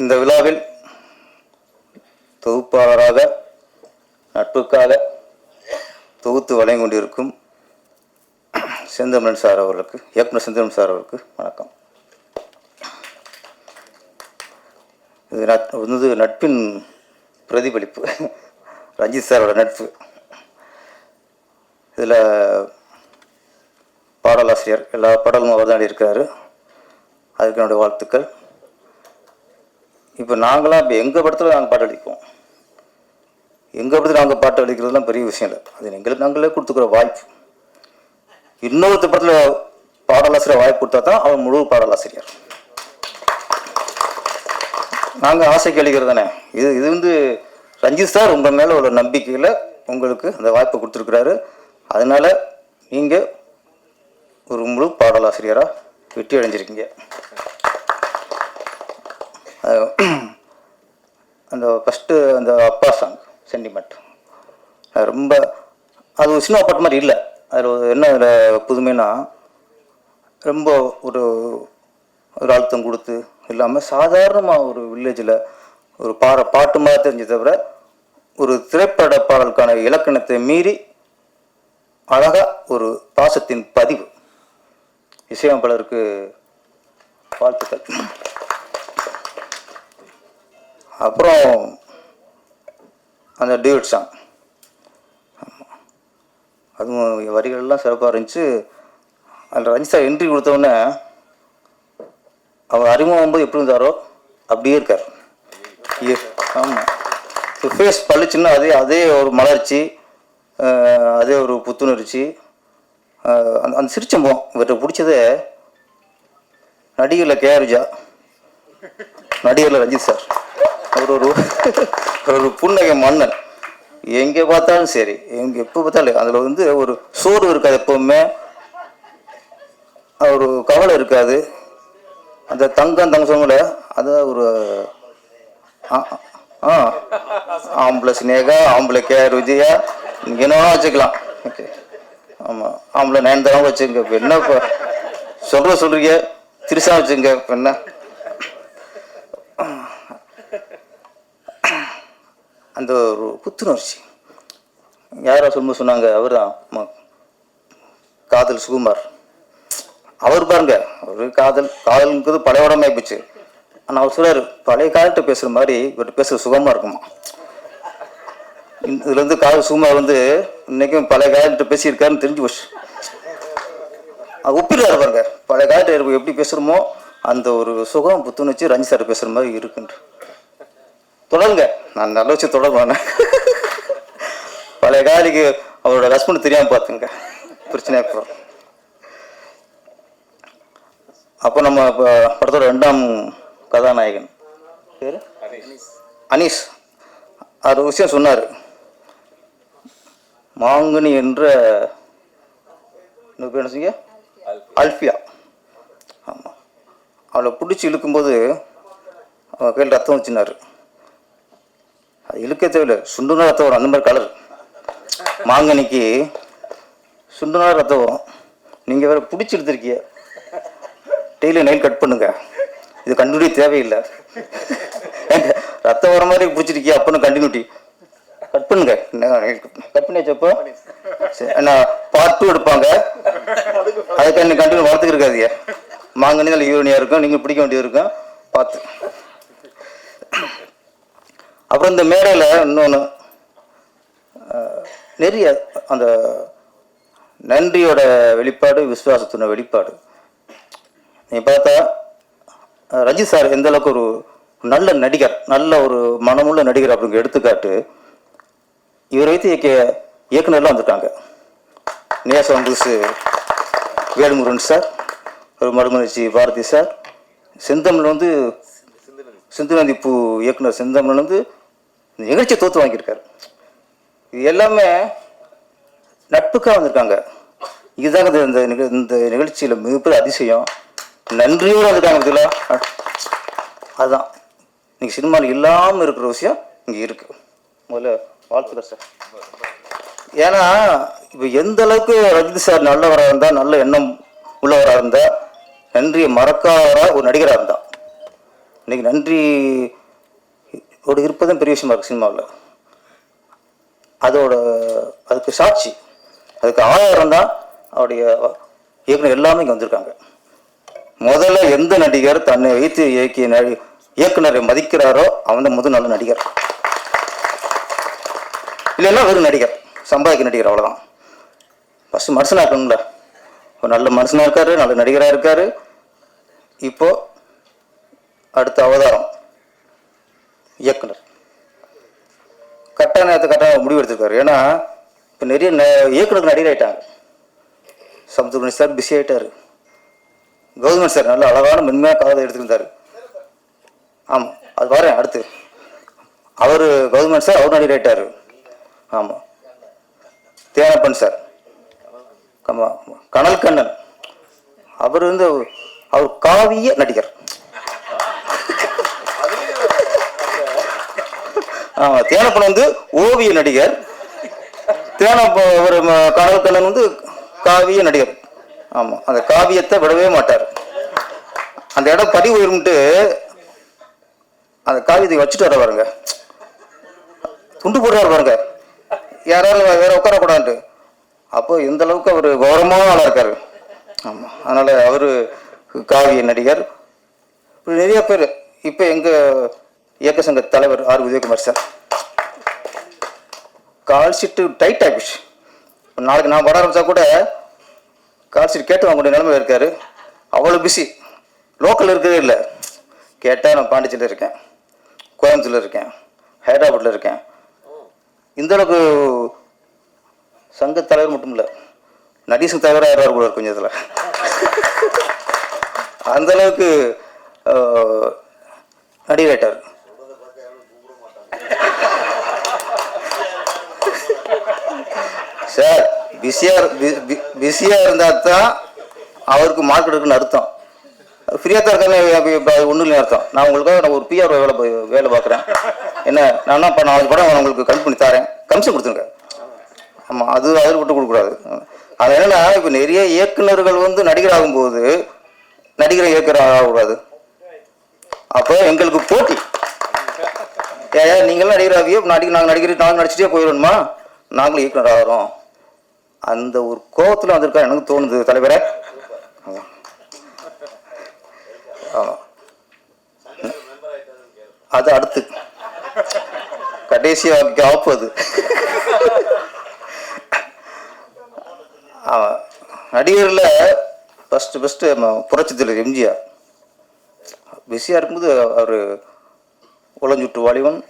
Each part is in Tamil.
இந்த விழாவில் தொகுப்பாளராக நட்புக்காக தொகுத்து வழங்கி கொண்டிருக்கும் செந்தமிழன் சார் அவர்களுக்கு இயக்குனர் செந்தமிழன் சார் அவர்களுக்கு வணக்கம். இது நட் வந்து நட்பின் பிரதிபலிப்பு ரஞ்சித் சாரோட நட்பு. இதில் பாடலாசிரியர் எல்லா பாடலும் அவர் தான் இருக்கிறாரு அதுக்கு என்னுடைய வாழ்த்துக்கள். இப்போ நாங்களாம் இப்போ எங்கள் படத்தில் நாங்கள் பாட்டு அடிப்போம். எங்கள் படத்தில் நாங்கள் பாட்டு அடிக்கிறதுலாம் பெரிய விஷயம் இல்லை. அது எங்களுக்கு நாங்களே கொடுத்துக்கிற வாய்ப்பு. இன்னொருத்த படத்தில் பாடலாசிரியர் வாய்ப்பு கொடுத்தா தான் அவன் முழு பாடலாசிரியர். நாங்கள் ஆசைக்கு அளிக்கிறது தானே. இது இது வந்து ரஞ்சித் சார் உங்கள் மேலே உள்ள நம்பிக்கையில் உங்களுக்கு அந்த வாய்ப்பை கொடுத்துருக்குறாரு. அதனால் நீங்கள் ஒரு முழு பாடலாசிரியராக வெற்றி அடைஞ்சிருக்கீங்க. அந்த ஃபஸ்ட்டு அந்த அப்பா சாங் சென்டிமெண்ட் ரொம்ப அது ஒரு சினிமா பாட்டு மாதிரி இல்லை. அதில் என்ன அதில் புதுமைனா ரொம்ப ஒரு ஒரு அழுத்தம் கொடுத்து இல்லாமல் சாதாரணமாக ஒரு வில்லேஜில் ஒரு பாட பாட்டு மாதிரி தெரிஞ்சதை தவிர ஒரு திரைப்பட பாடலுக்கான இலக்கணத்தை மீறி அழகாக ஒரு பாசத்தின் பதிவு. இசையமைப்பாளருக்கு வாழ்த்துக்கள். அப்புறம் அந்த டியூட் சாங். அதுவும் வரிகள்லாம் சிறப்பாக இருந்துச்சு. அதில் ரஞ்சித் சார் என்ட்ரி கொடுத்தோடனே அவர் அறிமுகம் போது எப்படி இருந்தாரோ அப்படியே இருக்கார். ஆமாம் ஃபேஸ் பளிச்சுன்னா அதே அதே ஒரு மலர்ச்சி அதே ஒரு புத்துணர்ச்சி. அந்த அந்த சிரிச்சம்போம் இவர்கிட்ட பிடிச்சதே நடிகரில் கேஆர்ஜா நடிகரில் ரஞ்சித் சார். அவர் ஒரு ஒரு புன்னகை மன்னன். எங்கே பார்த்தாலும் சரி எங்கே எப்போ பார்த்தாலும் அதில் வந்து ஒரு சோறு இருக்காது எப்பவுமே. ஒரு கவலை இருக்காது. அந்த தங்கம் தங்க சொன்னல அது ஒரு ஆ ஆ ஆம்பளை சினேகா ஆம்பளை கேஆர் விஜயா நீங்கள் வச்சுக்கலாம். ஓகே. ஆமாம் ஆம்பளை நயன்தாரம் வச்சுங்க இப்போ என்ன இப்போ சொல்கிற சொல்கிறீங்க திருசா வச்சுங்க இப்போ என்ன? அந்த ஒரு புத்துணர்ச்சி. யாரோ சொல்லும்போது சொன்னாங்க அவர் தான் காதல் சுகுமார். அவர் பாருங்க அவர் காதல் காதலுங்கிறது பழைய உடம்பு ஆயிப்போச்சு ஆனால் அவர் சொல்றாரு பழைய காலத்தை பேசுகிற மாதிரி இவர்கிட்ட பேசுகிற சுகமாக இருக்குமா? இந்த- இதுல இருந்து காதல் சுகுமார் வந்து இன்னைக்கும் பழைய காலத்தை பேசியிருக்காருன்னு தெரிஞ்சு போச்சு. ஒப்பிடுறாரு பாருங்க பழைய காலத்தில் எப்படி பேசுகிறோமோ அந்த ஒரு சுகம் புத்துணர்ச்சி ரஞ்சி சார் பேசுகிற மாதிரி இருக்குன்ட்டு. தொடருங்க. நான் நல்ல வச்சு தொடருவேன். பழைய காலிக்கு அவரோட ஹஸ்பண்ட் தெரியாமல் பார்த்துங்க. பிரச்சனை இப்போ அப்போ நம்ம படத்தோட ரெண்டாம் கதாநாயகன். பேர்? அனீஸ் அது விஷயம் சொன்னார். மாங்கனி என்ற பேர் என்ன சொன்னீங்க? அல்ஃபியா. ஆமாம் அவளை பிடிச்சி இழுக்கும்போது அவன் கையில் ரத்தம் வச்சுனாரு. அது இழுக்க தேவையில்லை. சுண்டுனா ரத்தம் வரும். அந்த மாதிரி கலர் மாங்கனிக்கு சுண்டுனா ரத்தம் வரும். நீங்கள் வேற பிடிச்சி எடுத்திருக்கீங்க. டெய்லி நெயில் கட் பண்ணுங்க. இது கண்டினியூட்டி தேவையில்லை. ஏங்க, ரத்தம் வர மாதிரி பிடிச்சிருக்கியா? அப்பன்னு கண்டினியூட்டி கட் பண்ணுங்க. கட் பண்ணியாச்சப்போ சரி என்ன பார்ட் டூ எடுப்பாங்க. அதுக்கு என்ன கண்டினியூ வரத்துக்கு இருக்காதீங்க மாங்கனி நல்ல யூனியாக இருக்கும். நீங்கள் பிடிக்க வேண்டியது இருக்கும். பார்த்து. அப்புறம் இந்த மேடையில் இன்னொன்று நிறைய அந்த நன்றியோட வெளிப்பாடு விசுவாசத்தின வெளிப்பாடு. நீ பார்த்தா ரஞ்சித் சார் எந்த அளவுக்கு ஒரு நல்ல நடிகர் நல்ல ஒரு மனமுள்ள நடிகர் அப்படிங்கிற எடுத்துக்காட்டு இவரை வைத்து இயக்கிய இயக்குனர்லாம் வந்திருக்காங்க. நேசம் புதுசு வேலுமுருகன் சார் ஒரு மறுமலர்ச்சி பாரதி சார் செந்தமிழ் வந்து சிந்துநந்தி பூ இயக்குனர் செந்தமிழன் வந்து நிகழ்ச்சி நிகழ்ச்சியை தோத்து வாங்கியிருக்காரு. இது எல்லாமே நட்புக்காக வந்திருக்காங்க. இதுதாங்க இந்த- இந்த இந்த நிகழ்ச்சியில் மிகப்பெரிய அதிசயம். நன்றியோடு வந்திருக்காங்க இதில் அதுதான். இன்னைக்கு சினிமாவில் இல்லாமல் இருக்கிற விஷயம் இங்கே இருக்கு. முதல்ல வாழ்த்துக்கள் சார். ஏன்னா இப்போ எந்த அளவுக்கு ரஜினி சார் நல்லவராக இருந்தால் நல்ல எண்ணம் உள்ளவராக இருந்தால் நன்றியை மறக்காத ஒரு நடிகராக இருந்தால் இன்னைக்கு நன்றி அப்படி இருப்பதும் பெரிய விஷயமா இருக்கு சினிமாவில். அதோட அதுக்கு சாட்சி அதுக்கு ஆதாரம் தான் அவருடைய இயக்குனர் எல்லாமே இங்கே வந்திருக்காங்க. முதல்ல எந்த நடிகர் தன்னை வைத்து இயக்கிய நடி இயக்குனரை மதிக்கிறாரோ அவன் தான் முதல் நல்ல நடிகர். இல்லைன்னா வெறும் நடிகர் சம்பாதிக்க நடிகர் அவ்வளோதான் ஃபஸ்ட்டு மனுஷனாக இருக்கணும்ல. ஒரு நல்ல மனுஷனாக இருக்காரு நல்ல நடிகராக இருக்காரு. இப்போ அடுத்த அவதாரம். இயக்குனர். கரெக்டான நேரத்தை கரெக்டாக முடிவு எடுத்திருக்காரு. ஏன்னா இப்போ நிறைய ந- இயக்குனர் நடிகர் ஆகிட்டாங்க சமுத்திரகுணி சார் பிஸி ஆகிட்டார் கௌதமன் சார் நல்ல அழகான மென்மையாக காதலை எடுத்துருந்தாரு. ஆமாம் அது வரேன் அடுத்து. அவர் கௌதமன் சார் அவர் நடிகர் ஆகிட்டார் ஆமாம் தேனப்பன் சார். ஆமாம் கனல் கண்ணன் அவர் வந்து அவர் காவிய நடிகர். தேனப்பன் வந்து ஓவிய நடிகர். தேனப்ப ஒரு ம- வந்து காவிய நடிகர். ஆமாம் அந்த காவியத்தை விடவே மாட்டார். அந்த இடம் படி உயர்ந்துட்டு அந்த காவியத்தை வச்சுட்டு வர பாருங்க. துண்டு போடுறாரு பாருங்க. யாராலும் வேற உட்காரக்கூடாதுன்ட்டு. அப்போ இந்த அளவுக்கு அவர் கௌரவமான ஆளாக இருக்காரு. ஆமாம் அதனால் அவர் காவிய நடிகர். நிறைய பேர் இப்போ எங்கள் இயக்க சங்க தலைவர் R. Udayakumar sir. Call sheet tight ஆகிடுச்சு நாளைக்கு நான் வர ஆரம்பித்தா கூட கால் ஷீட் கேட்டு வாங்கக்கூடிய நிலைமையில் இருக்காரு. அவ்வளோ பிஸி லோக்கல் இருக்கவே இல்லை. கேட்டால் நான் பாண்டிச்சேரியில் இருக்கேன். கோயம்புத்தூரில் இருக்கேன். ஹைதராபாத்தில் இருக்கேன். இந்த அளவுக்கு சங்க தலைவர் மட்டும் இல்லை நடிசன் தலைவராக யாராவது கூட இருக்கும் கொஞ்சம் இதில். அந்த அளவுக்கு ஆஹ், நடிகராயிட்டார் சார் பிஸியாக பிஸியாக இருந்தால் தான் அவருக்கு மார்க் எடுக்குன்னு அர்த்தம். ஃப்ரீயாக தான் இருக்காங்க ஒன்றும் இல்லை அர்த்தம். நான் உங்களுக்காக நான் ஒரு பிஆர் வேலை போய் வேலை பார்க்குறேன். என்ன நான் என்ன பண்ண நாளைக்கு படம் உங்களுக்கு கல் பண்ணி தரேன். கமிஷன் கொடுத்துருங்க. ஆமாம் அது அதில் விட்டு கொடுக்கக்கூடாது. அது என்னன்னா இப்போ நிறைய இயக்குனர்கள் வந்து நடிகர் ஆகும்போது நடிகரை இயக்குனர் ஆகக்கூடாது. அப்போ எங்களுக்கு போட்டி. ஏன் நீங்களும் நடிகர் ஆகியோ நடிகர் நாங்கள் நடிகர் நாங்கள் நடிச்சுட்டே போயிடணுமா? நாங்களும் இயக்குனர் ஆகிறோம். அந்த ஒரு கோபத்தில் வந்திருக்கா எனக்கு தோணுது தலைவரே. ஆமாம் அது அடுத்து. கடைசி ஆப்பு அது. ஆமாம் நடிகரில் ஃபஸ்ட்டு ஃபஸ்ட்டு புரட்சி தலைவர் எம்ஜிஆர். பிஸியாக இருக்கும்போது அவர் உளஞ்சுட்டு வாலிபன்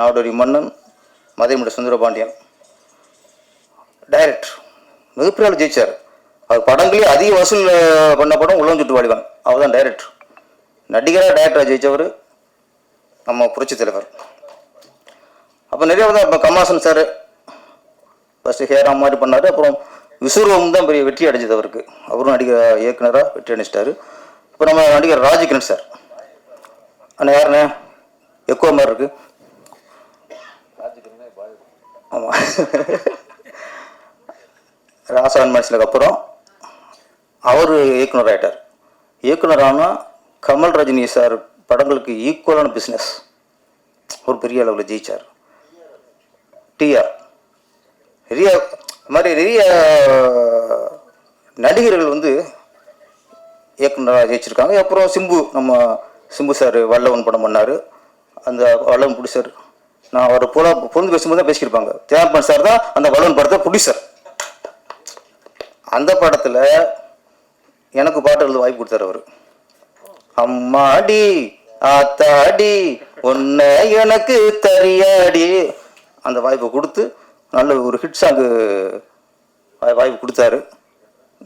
நாடோடி மன்னன் மதைமுடி சுந்தரபாண்டியன். டைரக்டர் மிகப்பெரிய ஆள் ஜெயிச்சார். அவர் படங்களே அதிக வசூல் பண்ண படம் உளஞ்சுட்டு வாலிபன். அவர் தான் டைரக்டர் நடிகராக டைரக்டராக ஜெயிச்சவர் நம்ம புரட்சி தலைவர். அப்போ நிறைய தான் இப்போ கமாசன் சார் ஃபஸ்ட்டு ஹேராம் மாதிரி பண்ணார். அப்புறம் விசுரூபம் தான் பெரிய வெற்றி அடைஞ்சது அவருக்கு. அவரும் நடிகர் இயக்குனராக வெற்றி அடைச்சிட்டாரு இப்போ நம்ம நடிகர் ராஜகிரண் சார் அண்ணா யாருண்ணே? எக்கோ மாதிரி இருக்குது ஆமாம் ராசான் மனுஷனுக்கு அப்புறம் அவர் இயக்குனர் ஆயிட்டார். இயக்குனர் ஆனால் கமல் ரஜினி சார் படங்களுக்கு ஈக்குவலான பிஸ்னஸ் ஒரு பெரிய அளவில் ஜெயிச்சார். டிஆர் நிறைய இது மாதிரி நிறைய நடிகர்கள் வந்து இயக்குனராக ஜெயிச்சிருக்காங்க. அப்புறம் சிம்பு நம்ம சிம்பு சார் வல்லவன் படம் பண்ணார். அந்த வல்லவன் ப்ரொடியூசர் நான் அவர் போல பொருந்து பேசும்போது தான் பேசியிருப்பாங்க தேவப்பன் சார் தான் அந்த வல்லவன் படத்தை ப்ரொடியூசர் அந்த படத்தில் எனக்கு பாட்டு எழுத வாய்ப்பு கொடுத்தாரு அவர். அம்மாடி ஆத்தாடி உன்னை எனக்கு தரியாடி. அந்த வாய்ப்பை கொடுத்து நல்ல ஒரு ஹிட் சாங்கு வாய்ப்பு கொடுத்தாரு.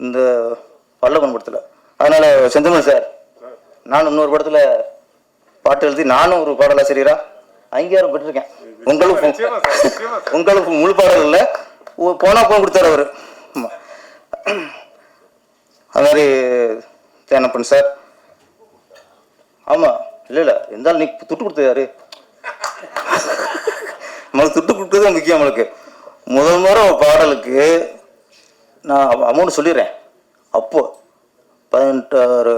இந்த பல்லவன் படத்தில். அதனால் செந்தமிழ் சார் நான் இன்னொரு படத்தில் பாட்டு எழுதி நானும் ஒரு பாடலாசிரியரா அங்கீகாரம் பெற்றிருக்கேன் உங்களுக்கு உங்களுக்கு முழு பாடல் இல்லை. போனால் போன் கொடுத்தாரு அவர். அது மாதிரி தேனப்பன் சார். ஆமாம் இல்லை இல்லை இருந்தாலும் நீ துட்டு கொடுத்தது யாரு? நம்மளுக்கு துட்டு கொடுத்தது தான் முக்கியம் நம்மளுக்கு. முதல் முறை பாடலுக்கு நான் அமௌண்ட் சொல்லிடுறேன். அப்போ பதினெட்டாறு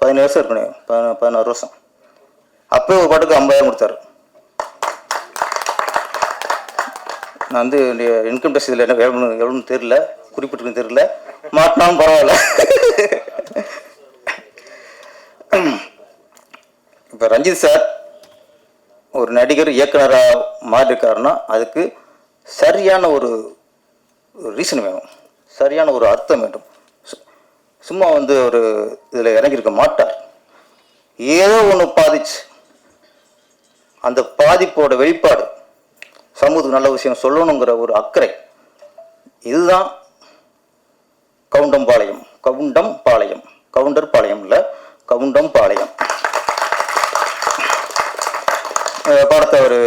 பதினேழு வருஷம் இருக்கணும் பதின பதினாறு வருஷம். அப்போயே ஒரு பாட்டுக்கு ஐம்பதாயிரம் கொடுத்தாரு. நான் வந்து இன்கம் டேக்ஸ் இதில் என்ன எவ்வளோ எவ்வளோன்னு தெரியல. குறிப்பிட்டிருக்குன்னு தெரியல. மாட்டினாலும் பரவாயில்ல. இப்போ ரஞ்சித் சார் ஒரு நடிகர் இயக்குனராக மாறியிருக்காருன்னா அதுக்கு சரியான ஒரு ரீசன் வேணும். சரியான ஒரு அர்த்தம் வேண்டும். சும்மா வந்து ஒரு இதில் இறங்கியிருக்க மாட்டார். ஏதோ ஒன்று பாதிச்சு. அந்த பாதிப்போட வெளிப்பாடு சமூகத்துக்கு நல்ல விஷயம் சொல்லணுங்கிற ஒரு அக்கறை. இதுதான் கவுண்டம்பாளையம். கவுண்டம் பாளையம் கவுண்டர் பாளையம் இல்லை கவுண்டம் பாளையம் படத்தை அவர்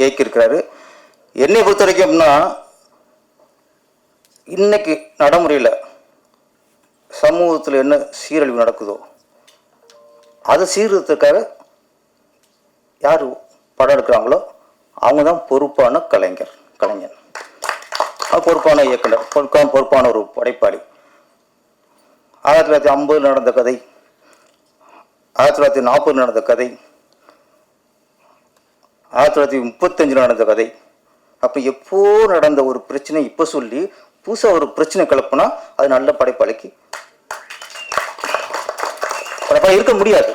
இயக்கியிருக்கிறாரு. என்னை பொறுத்த வரைக்கும் அப்படின்னா இன்னைக்கு நடைமுறையில் சமூகத்தில் என்ன சீரழிவு நடக்குதோ அதை சீர்திருத்தத்துக்காக யார் படம் எடுக்கிறாங்களோ அவங்க தான் பொறுப்பான கலைஞர் கலைஞர் பொறுப்பான இயக்குனர் பொறுப்பான பொறுப்பான ஒரு படைப்பாளி. ஆயிரத்தி தொள்ளாயிரத்தி ஐம்பது நடந்த கதை ஆயிரத்தி தொள்ளாயிரத்தி நாற்பது நடந்த கதை ஆயிரத்தி தொள்ளாயிரத்தி முப்பத்தஞ்சில் நடந்த கதை. அப்போ எப்போ நடந்த ஒரு பிரச்சனை இப்போ சொல்லி புதுசாக ஒரு பிரச்சனை கிளப்புனா அது நல்ல படைப்பாளிக்கு படைப்பாளி இருக்க முடியாது.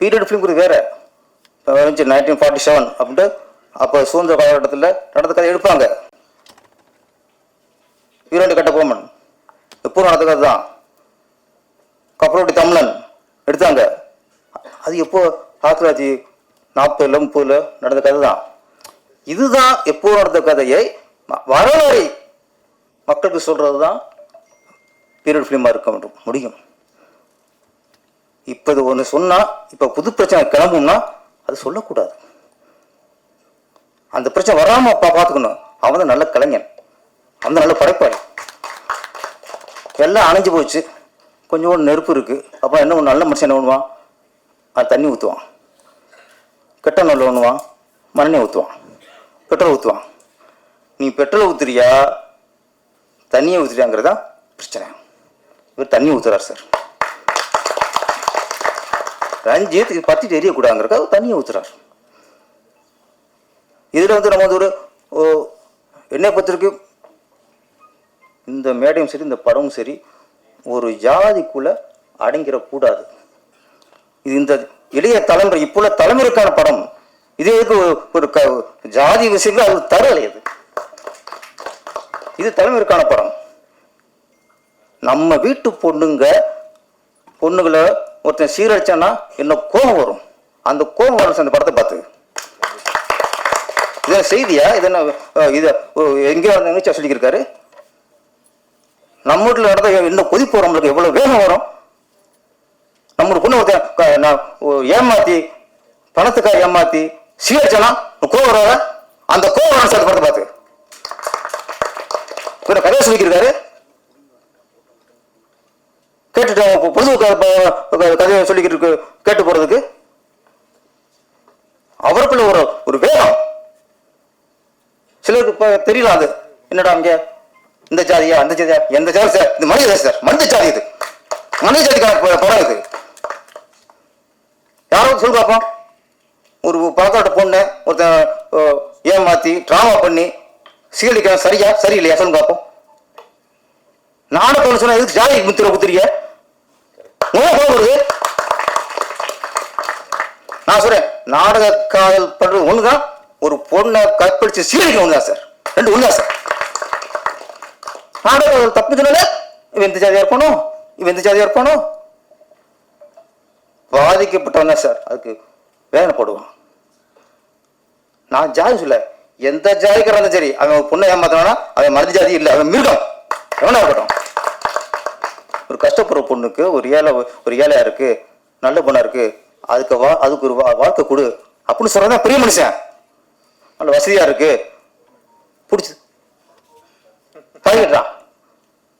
பீரியட் ஃபிலிம் வேற. நைன்டீன் ஃபார்ட்டி செவன் அப்படின்ட்டு அப்போ சுதந்திர காலகட்டத்தில் நடந்த கதை எடுப்பாங்க. வீரண்டு கட்ட போமன் எப்போ நடந்த கதை தான் கப்பலோட்டி தமிழன் எடுத்தாங்க. அது எப்போ? ஆயிரத்தி தொள்ளாயிரத்தி நாற்பதுல முப்பதுல நடந்த கதை தான் இதுதான் எப்போ நடந்த கதையை ம- வரலாறை மக்களுக்கு சொல்றது தான் பீரியட் ஃபிலிமாக இருக்க வேண்டும். முடியும். இப்போ இது ஒன்று சொன்னால் இப்போ புது பிரச்சனை கிளம்பும்னா அது சொல்லக்கூடாது. அந்த பிரச்சனை வராமல் அப்பா பார்த்துக்கணும். அவன் தான் நல்ல கலைஞன். அவன் நல்ல படைப்பாளி. எல்லாம் அணைஞ்சு போச்சு. கொஞ்சோண்டு நெருப்பு இருக்கு. அப்புறம் என்ன நல்ல மனுஷன் என்ன பண்ணுவான்? அது தண்ணி ஊற்றுவான் கெட்ட நல்ல பண்ணுவான் மண்ணெண்ணெய் ஊற்றுவான் பெட்ரோல் ஊற்றுவான் நீ பெட்ரோல் ஊற்றுறியா தண்ணியை ஊற்றுறியாங்கிறதா தான் பிரச்சனை. இவர் தண்ணி ஊற்றுறார் சார். ரஞ்சித் இது பத்திட்டு எரியக்கூடாதுங்கிறக்காக தண்ணியை ஊற்றுறார் இதில் வந்து நம்ம வந்து ஒரு ஓ, பொறுத்த வரைக்கும் இந்த மேடையும் சரி இந்த படமும் சரி ஒரு ஜாதிக்குள்ள அடங்கிடக்கூடாது. இது இந்த இளைய தலைமுறை இப்போ உள்ள தலைமுறைக்கான படம். இது எதுக்கு ஒரு- க ஜாதி விஷயங்கள் அது தரலை இது இது தலைமுறைக்கான படம். நம்ம வீட்டு பொண்ணுங்க பொண்ணுங்களை ஒருத்தன் சீரழிச்சான்னா என்ன கோபம் வரும்? அந்த கோபம் வரும் சார் இந்த படத்தை பார்த்து. இதை செய்தியா? இது என்ன அஹ், இது எங்கேயோ நினைச்சா சொல்லியிருக்காரு. நம்ம வீட்டில் நடந்த இன்னும் கொதிப்பு வரும் நம்மளுக்கு. எவ்வளோ வேகம் வரும். நம்மளுக்கு ஒன்று ஏமாற்றி ஏமாத்தி பணத்துக்காக ஏமாற்றி சீரச்சனா கோவம் வர அந்த கோவம் வரும் சார் படத்தை பார்த்து இவர் கதையை சொல்லிக்கிறாரு கேட்டுட்டு பொழுது க- கதையை சொல்லிக்கிட்டு இருக்கு கேட்டு போறதுக்கு. அவருக்குள்ள ஒரு ஒரு வேகம். சிலருக்கு இப்போ தெரியல அது. என்னடா அங்கே? இந்த ஜாதியா அந்த ஜாதியா எந்த ஜாதி? சார் இது மனித சார். மனித ஜாதி இது. மனித ஜாதிக்கான படம் இது. யாரோ சொல்லு பார்ப்போம் ஒரு பழக்காட்ட பொண்ணு ஒருத்தன் அஹ், ஏமாத்தி ட்ராமா பண்ணி சீரழிக்கிறான் சரியா? சரியில்லையா? சொல்லுங்க பார்ப்போம் நானும் சொன்ன எதுக்கு ஜாதி முத்திர குத்துறீங்க? வருது. நான் சொல்றேன் நாடக காதல் பண்றது ஒண்ணுதான் ஒரு பொண்ணை கற்பழிச்சு சீரழிக்க ஒண்ணுதான் சார். ரெண்டு ஒண்ணுதான் சார். ஆண்டவர் காதல் தப்பு இவன் இந்த ஜாதியாக இருக்கணும் இவன் இந்த ஜாதியாக இருக்கணும். பாதிக்கப்பட்டவன் சார் அதுக்கு வேதனைப்படுவான் நான் ஜாதி சொல்ல எந்த ஜாதிக்காரன் இருந்தாலும் சரி அவன் பொண்ணை ஏமாத்தினானா அவன் மனித ஜாதி இல்லை அவன் மிருகம். எவனா இருக்கட்டும். ஒரு கஷ்டப்படுற பொண்ணுக்கு ஒரு ஏழை ஒரு ஏழையா இருக்கு நல்ல பொண்ணா இருக்கு அதுக்கு வா அதுக்கு ஒரு வா- வாழ்க்கை கொடு அப்படின்னு சொல்றதான் பெரிய மனுஷன். நல்ல வசதியா இருக்கு. பிடிச்சி பழகிடுறான்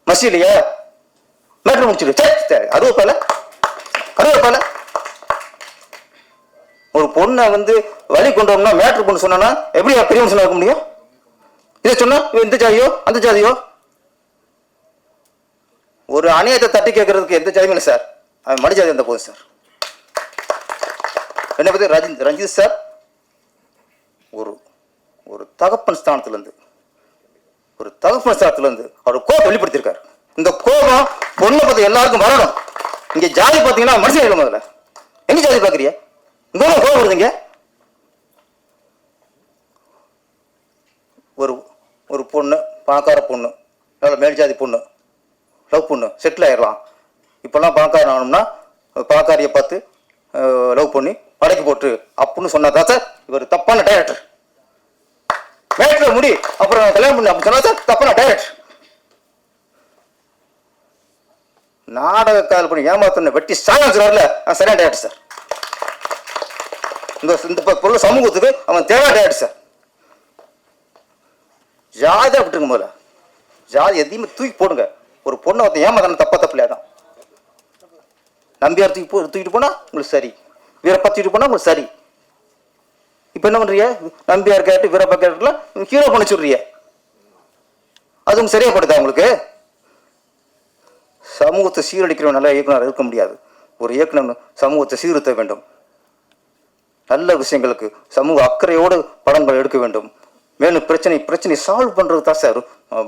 மசி மேட்ரு முடிச்சிடு. சரி சரி அறுபது பல ஒரு பொண்ணை வந்து வழி கொண்டு வரணும்னா மேட்ரு பொண்ணு சொன்னா எப்படி பெரிய மனுஷனா இருக்க முடியும்? இதை சொன்னா இந்த ஜாதியோ அந்த ஜாதியோ? ஒரு அநியாயத்தை தட்டி கேட்கறதுக்கு எந்த ஜாதியும் இல்லை சார். அவன் மடி ஜாதி இருந்த போதும் சார். என்னை பற்றி ரஞ்சித் ரஞ்சித் சார் ஒரு ஒரு தகப்பன் ஸ்தானத்துலேருந்து ஒரு தகப்பன் இருந்து அவர் கோபம் வெளிப்படுத்தியிருக்காரு. இந்த கோபம் பொண்ணை பற்றி எல்லாருக்கும் வரணும். இங்கே ஜாதி பார்த்தீங்கன்னா மனுஷன் இல்லை முதல்ல. எங்க ஜாதி பார்க்குறிய இங்கே கோபம் வருதுங்க? ஒரு ஒரு பொண்ணு பணக்கார பொண்ணு நல்ல மேல் ஜாதி பொண்ணு லவ் பொண்ணு செட்டில் ஆயிடலாம். இப்போல்லாம் பணக்காரன் ஆகணும்னா பணக்காரியை பார்த்து லவ் பண்ணி படைக்கு போட்டு அப்புடின்னு சொன்னா சார் இவர் தப்பான டைரக்டர் மேட்ரில் முடி. அப்புறம் கல்யாணம் பண்ணி அப்படி சொன்னா சார் தப்பான டைரக்டர் நாடக பண்ணி ஏமாத்தின வெட்டி சாயம் சரியான டைரக்டர் சார் இந்த இந்த பொருள் சமூகத்துக்கு அவன் தேவை டைரக்டர் சார் ஜாதி விட்டுருங்க முதல்ல ஜாதி எதையுமே தூக்கி போடுங்க. ஒரு பொண்ணை ஒருத்தன் ஏமாத்தான தப்பா தப்பு இல்லையாதான் நம்பியார் தூக்கி போ தூக்கிட்டு போனா உங்களுக்கு சரி. வீரப்பா தூக்கிட்டு போனா உங்களுக்கு சரி. இப்போ என்ன பண்றீங்க? நம்பியார் கேரக்டர் வீரப்பா கேட்டுலாம் ஹீரோ பண்ண சொல்றீங்க அது சரியா படுதா உங்களுக்கு? சமூகத்தை சீரழிக்கிற நல்ல இயக்குனர் இருக்க முடியாது. ஒரு இயக்குனர் சமூகத்தை சீர்திருத்த வேண்டும். நல்ல விஷயங்களுக்கு சமூக அக்கறையோடு படங்கள் எடுக்க வேண்டும். மேலும் பிரச்சனை பிரச்சனை சால்வ் பண்ணுறது தான் சார்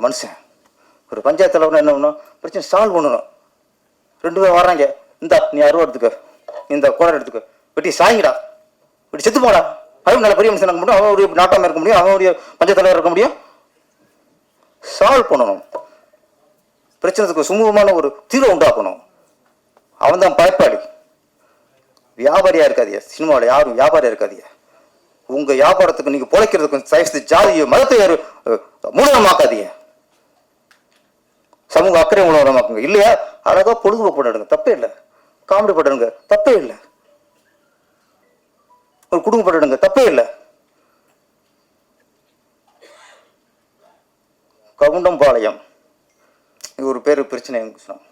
மனுஷன். ஒரு பஞ்சாயத்து தலைவர் என்ன பண்ணணும் பிரச்சனை சால்வ் பண்ணணும். ரெண்டு பேர் வர்றாங்க. இந்தா நீ அருவா எடுத்துக்க. இந்த கோடை எடுத்துக்க. வெட்டி சாய்ங்கடா. வெட்டி செத்து போடா அவன் நல்ல பெரிய மனுஷன் இருக்க முடியும் அவன் நாட்டாமல் இருக்க முடியும் அவனுடைய பஞ்ச தலைவர் இருக்க முடியும். சால்வ் பண்ணணும். பிரச்சனைக்கு சுமூகமான ஒரு தீர்வு உண்டாக்கணும். அவன் தான் பயப்பாளி. வியாபாரியாக இருக்காதியா சினிமாவில் யாரும் வியாபாரியாக இருக்காதியா உங்கள் வியாபாரத்துக்கு நீங்கள் பிழைக்கிறதுக்கு சைஸ்து ஜாதிய மதத்தை யாரு அஹ், மூலமாக்காதீங்க சமூக அக்கறை மூலமாக்குங்க இல்லையா? அழகாக பொழுதுபோக்கு பண்ணிடுங்க. தப்பே இல்லை. காமெடி பண்ணிடுங்க. தப்பே இல்லை. ஒரு குடும்பப்பட்டுடுங்க தப்பே இல்லை. கவுண்டம்பாளையம். இது ஒரு பேர் பிரச்சனை சொன்னோம்.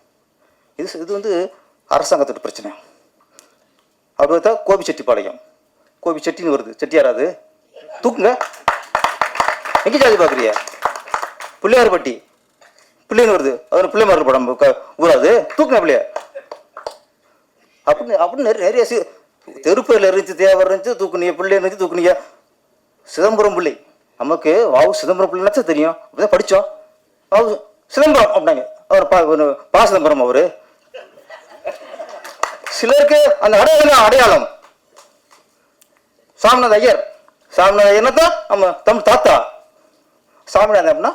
இது இது வந்து அரசாங்கத்தோட பிரச்சனை. அப்படி பார்த்தா கோபி செட்டிப்பாளையம் கோபி செட்டின்னு வருது செட்டியாராது தூக்குங்க. எங்கே ஜாதி பார்க்குறியா பிள்ளையார்பட்டி. பிள்ளைன்னு வருது. அதோட பிள்ளைமார்கள் படம் ஊராது. தூக்குங்க பிள்ளைய. அப்படின்னு அப்படின்னு நிறைய நிறைய சி தெருப்பையில் இருந்துச்சு தேவர் இருந்துச்சு தூக்குனிய பிள்ளை இருந்துச்சு தூக்குனிய சிதம்பரம் பிள்ளை. நமக்கு வாவு சிதம்பரம் பிள்ளைனாச்சும் தெரியும். அப்படிதான் படித்தோம் வாவு சிதம்பரம் அப்படின்னாங்க. அவர் பா பா சிதம்பரம் அவர். சிலருக்கு அந்த அடையாளம் அடையாளம். சாமிநாத ஐயர். சாமிநாத ஐயர்னா தான் நம்ம தமிழ் தாத்தா. சாமிநாதன் அப்படின்னா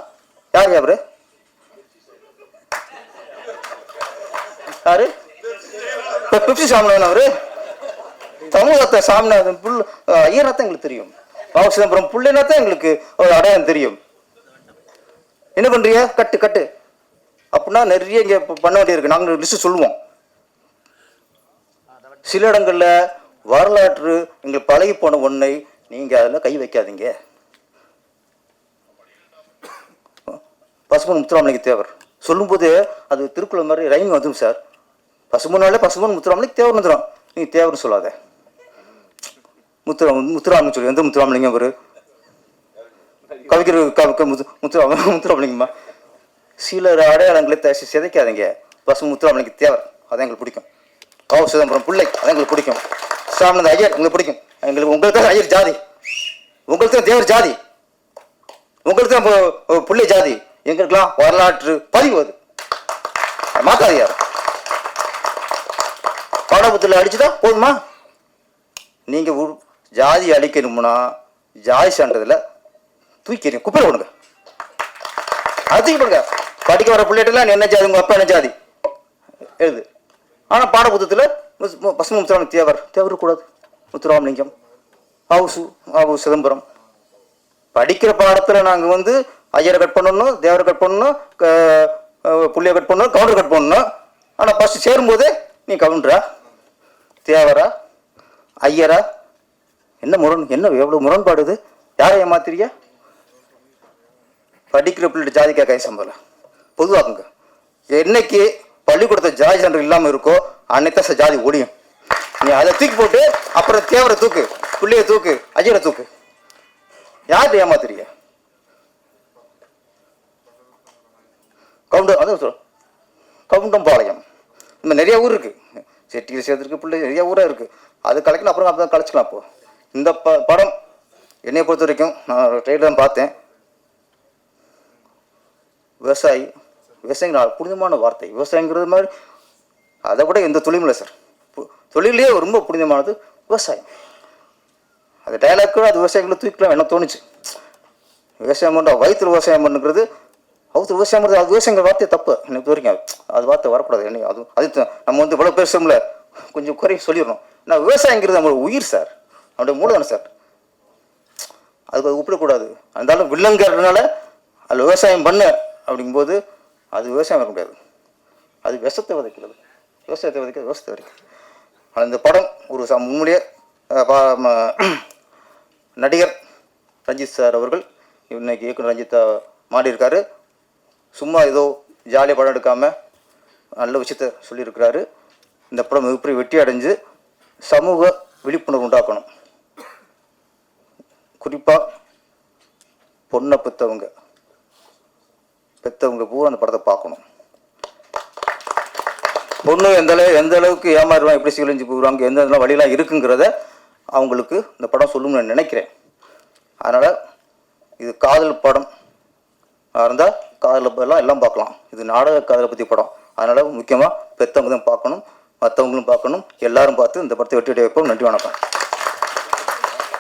யார் அவரு? யாரு? பெப்சி சாமிநாதன் அவரு. தமிழகத்தை சாமிநாதன் புல் ஐயர்னா தான் எங்களுக்கு தெரியும். பாபு சிதம்பரம் புள்ளைனா தான் எங்களுக்கு ஒரு அடையாளம் தெரியும். என்ன பண்றீங்க? கட்டு கட்டு. அப்படின்னா நிறைய இங்கே பண்ண வேண்டியிருக்கு. நாங்கள் லிஸ்ட் சொல்லுவோம். சில இடங்களில் வரலாற்று எங்கள் பழகி போன ஒன்றை நீங்கள் அதில் கை வைக்காதீங்க. பசுமன் முத்துராமலிங்க தேவர். சொல்லும்போது அது திருக்குறள் மாதிரி ரைமிங் வந்துடும் சார். பசுமனாலே பசுமன் முத்துராமலிங்க தேவர் வந்துடும் நீங்கள் தேவர்னு சொல்லாத. முத்துரா முத்துராமன் சொல்லி எந்த முத்துராமலிங்கம் அவர் கவிஞர் க- முத்து முத்துராம முத்துராமலிங்கம்மா. சிலர் அடையாளங்களை த- சிதைக்காதீங்க. பசு முத்துராமலிங்க தேவர் அதான் எங்களுக்கு பிடிக்கும். கவு சிதம்பரம் பிள்ளை அதான் எங்களுக்கு பிடிக்கும். சாமிநாத ஐயர் உங்களுக்கு பிடிக்கும். எங்களுக்கு உங்களுக்கு தான் ஐயர் ஜாதி. உங்களுக்கு தான் தேவர் ஜாதி. உங்களுக்கு தான் பு- பிள்ளை ஜாதி. எங்களுக்கெல்லாம் வரலாற்று பதிவு அது. அதை யார் பாடபுத்தில் அடிச்சுதா போதுமா? நீங்கள் ஜாதி அழிக்கணும்னா ஜாதி சான்றதில் தூக்கி குப்பை கொடுங்க அதுக்கு போடுங்க படிக்க வர பிள்ளைகிட்டலாம் நீ என்ன ஜாதி? உங்கள் அப்பா என்ன ஜாதி? எழுது. ஆனால் பாடபுத்தத்தில் பசும முத்துராமலிங்க தேவர் தேவர் கூடாது முத்துராமலிங்கம் ஹவுசு ஆவு சிதம்பரம். படிக்கிற பாடத்தில் நாங்கள் வந்து ஐயரை கட் பண்ணணும் தேவரை கட் பண்ணணும் புள்ளியை கட் பண்ணணும் கவுண்டர் கட் பண்ணணும். ஆனால் ஃபஸ்ட்டு சேரும்போதே நீ கவுண்டரா? தேவரா? ஐயரா? என்ன முரண் என்ன எவ்வளோ முரண்பாடு இது? யாரை ஏமாத்துறிய படிக்கிற பிள்ளை ஜாதி கை சம்பளம்? பொதுவாக்குங்க. என்னைக்கு பள்ளிக்கூடத்தை ஜாதி சான்று இல்லாமல் இருக்கோ அன்னைக்கு தான் ஜாதி ஒடியும். நீ அதை தூக்கி போட்டு அப்புறம் தேவரை தூக்கு பிள்ளைய தூக்கு அஜயரை தூக்கு. யார்கிட்ட ஏமாத்துறீங்க? கவுண்டம் அதான் சொல் கவுண்டம்பாளையம். இந்த நிறைய ஊர் இருக்கு. செட்டியில் சேர்த்துருக்கு பிள்ளை நிறைய ஊராக இருக்கு. அது கலைக்கணும் அப்புறம் அப்போ கலைச்சிக்கலாம் அப்போது இந்த ப படம் என்னை பொறுத்த வரைக்கும் நான் ட்ரெயிலர் பார்த்தேன். விவசாயி விவசாயிங்க புனிதமான வார்த்தை. விவசாயங்கிறது மாதிரி அதை விட எந்த தொழிலும் இல்லை சார் தொழிலே ரொம்ப புனிதமானது விவசாயம். அந்த டைலாக் அது விவசாயிகளை தூக்கலாம் என்ன தோணுச்சு. விவசாயம் பண்ணுற வயிற்றுல விவசாயம் பண்ணுங்கிறது அவுத்து விவசாயம் பண்ணுறது அது விவசாயங்கிற வார்த்தை தப்பு. எனக்கு வரைக்கும் அது வார்த்தை வரக்கூடாது. என்ன அது அது நம்ம வந்து இவ்வளோ பேசுகிறோம்ல கொஞ்சம் குறைய சொல்லிடணும். நான் விவசாயங்கிறது நம்மளோட உயிர் சார் அவனுடைய மூலதனம் சார். அதுக்கு அது ஒப்பிடக்கூடாது. இருந்தாலும் வில்லங்கிறதுனால அது விவசாயம் பண்ண அப்படிங்கும்போது அது விவசாயம் இருக்க முடியாது. அது விஷத்தை விதைக்கிறது. விவசாயத்தை விதைக்கிறது விவசாயத்தை விதைக்கிறது. ஆனால் இந்த படம் ஒரு ச உண்மையிலேயே நடிகர் ரஞ்சித் சார் அவர்கள் இன்னைக்கு இயக்குனர் ரஞ்சித்தா மாடியிருக்காரு சும்மா ஏதோ ஜாலியாக படம் எடுக்காமல் நல்ல விஷயத்த சொல்லியிருக்கிறாரு. இந்த படம் மிகப்பெரிய வெற்றி அடைஞ்சு சமூக விழிப்புணர்வு உண்டாக்கணும். குறிப்பாக பொண்ணை பெற்றவங்க பெற்றவங்க பூரா அந்த படத்தை பார்க்கணும். பொண்ணு எந்த அளவு எந்த அளவுக்கு ஏமாறுவான் எப்படி சிகிழஞ்சு போகிறாங்க எந்த எந்த வழியெல்லாம் இருக்குங்கிறத அவங்களுக்கு இந்த படம் சொல்லும்னு நான் நினைக்கிறேன். அதனால் இது காதல் படம். இருந்தால் காதலை எல்லாம் எல்லாம் பார்க்கலாம். இது நாடக காதலை பற்றி படம். அதனால் முக்கியமாக பெற்றவங்க தான் பார்க்கணும் மற்றவங்களும் பார்க்கணும் எல்லாரும் பார்த்து இந்த படத்தை வெற்றி வைப்போம் நன்றி வணக்கம்.